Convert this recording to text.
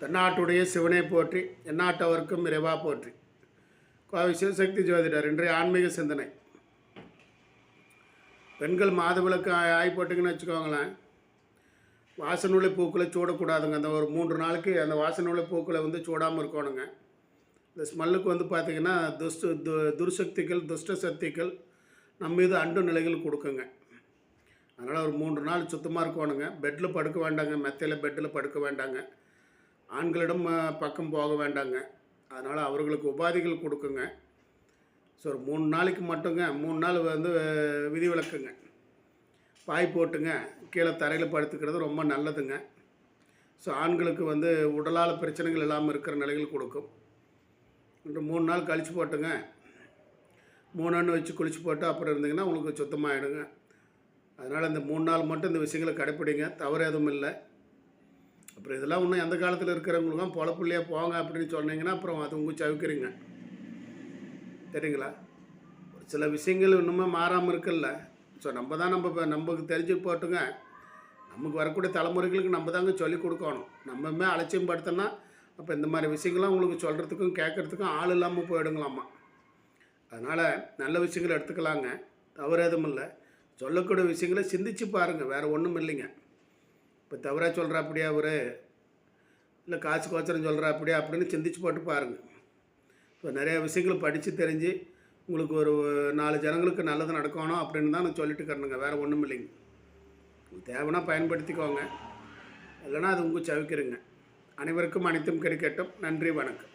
தென்னாட்டுடைய சிவனை போற்றி எந்நாட்டவர்க்கும் இறைவா போற்றி. கோவை சிவசக்தி ஜோதிடர் இன்றைய ஆன்மீக சிந்தனை. பெண்கள் மாதவிளக்கு ஆய் போட்டிங்கன்னு வச்சுக்கோங்களேன். வாசனுள்ள பூக்களை சூடக்கூடாதுங்க. அந்த ஒரு மூன்று நாளைக்கு அந்த வாசனுள்ள பூக்களை வந்து சூடாமல் இருக்கணுங்க. இந்த ஸ்மெல்லுக்கு வந்து பார்த்திங்கன்னா துஷ்ட து துர்சக்திகள் துஷ்ட சக்திகள் நம்ம மீது அண்டு நிலைகள் கொடுக்குங்க. அதனால் ஒரு மூன்று நாள் சுத்தமாக இருக்கணுங்க. பெட்டில் படுக்க வேண்டாங்க. மெத்தையில் பெட்டில் படுக்க வேண்டாங்க. ஆண்களிடம் பக்கம் போக வேண்டாங்க. அதனால் அவர்களுக்கு உபாதைகள் கொடுக்குங்க. ஸோ ஒரு மூணு நாளைக்கு மட்டுங்க மூணு நாள் வந்து விதி விளக்குங்க பாய் போட்டுங்க கீழே தரையில் படுத்துக்கிறது ரொம்ப நல்லதுங்க. ஸோ ஆண்களுக்கு வந்து உடலால் பிரச்சனைகள் இல்லாமல் இருக்கிற நிலைகள் கொடுக்கும். இன்று மூணு நாள் கழித்து போட்டுங்க. மூணு நாள் வச்சு குளிச்சு போட்டு அப்புறம் இருந்தீங்கன்னா உங்களுக்கு சுத்தமாகிடுங்க அதனால் இந்த மூணு நாள் மட்டும் இந்த விஷயங்களை கடைப்பிடிங்க. தவறு எதுவும் இல்லை. அப்புறம் இதெல்லாம் இன்னும் எந்த காலத்தில் இருக்கிறவங்களுக்கும் பொழப்புள்ளையா போங்க அப்படின்னு சொன்னீங்கன்னா அப்புறம் அது உங்கள் சவிக்கிறீங்க சரிங்களா? ஒரு சில விஷயங்கள் இன்னுமே மாறாமல் இருக்குல்ல. ஸோ நம்ம தான் நம்ம நமக்கு தெரிஞ்சு போட்டுங்க. நமக்கு வரக்கூடிய தலைமுறைகளுக்கு நம்ம தாங்க சொல்லிக் கொடுக்கணும். நம்மமே அலட்சியம் படுத்தோன்னா அப்போ இந்த மாதிரி விஷயங்கள்லாம் உங்களுக்கு சொல்கிறதுக்கும் கேட்குறதுக்கும் ஆள் இல்லாமல் போயிடுங்களாம்மா அதனால் நல்ல விஷயங்களை எடுத்துக்கலாங்க. தவறு எதுவும் இல்லை. சொல்லக்கூடிய விஷயங்களை சிந்திச்சு பாருங்கள் வேறு ஒன்றும் இல்லைங்க. இப்போ தவறாக சொல்கிறா அப்படியா அவர் இல்லை காசு கோச்சரம் சொல்கிறா அப்படியா அப்படின்னு சிந்திச்சு போட்டு பாருங்கள் இப்போ நிறையா விஷயங்களை படித்து தெரிஞ்சு உங்களுக்கு ஒரு நாலு ஜனங்களுக்கு நல்லது நடக்கணும் அப்படின்னு தான் நான் சொல்லிட்டு இருக்கிறேனுங்க. வேறு ஒன்றும் இல்லைங்க. உங்களுக்கு தேவைன்னா பயன்படுத்திக்கோங்க. இல்லைன்னா அது உங்கள் சவிக்கிறங்க அனைவருக்கும் அனைத்தும் கிடைக்கட்டும் நன்றி வணக்கம்.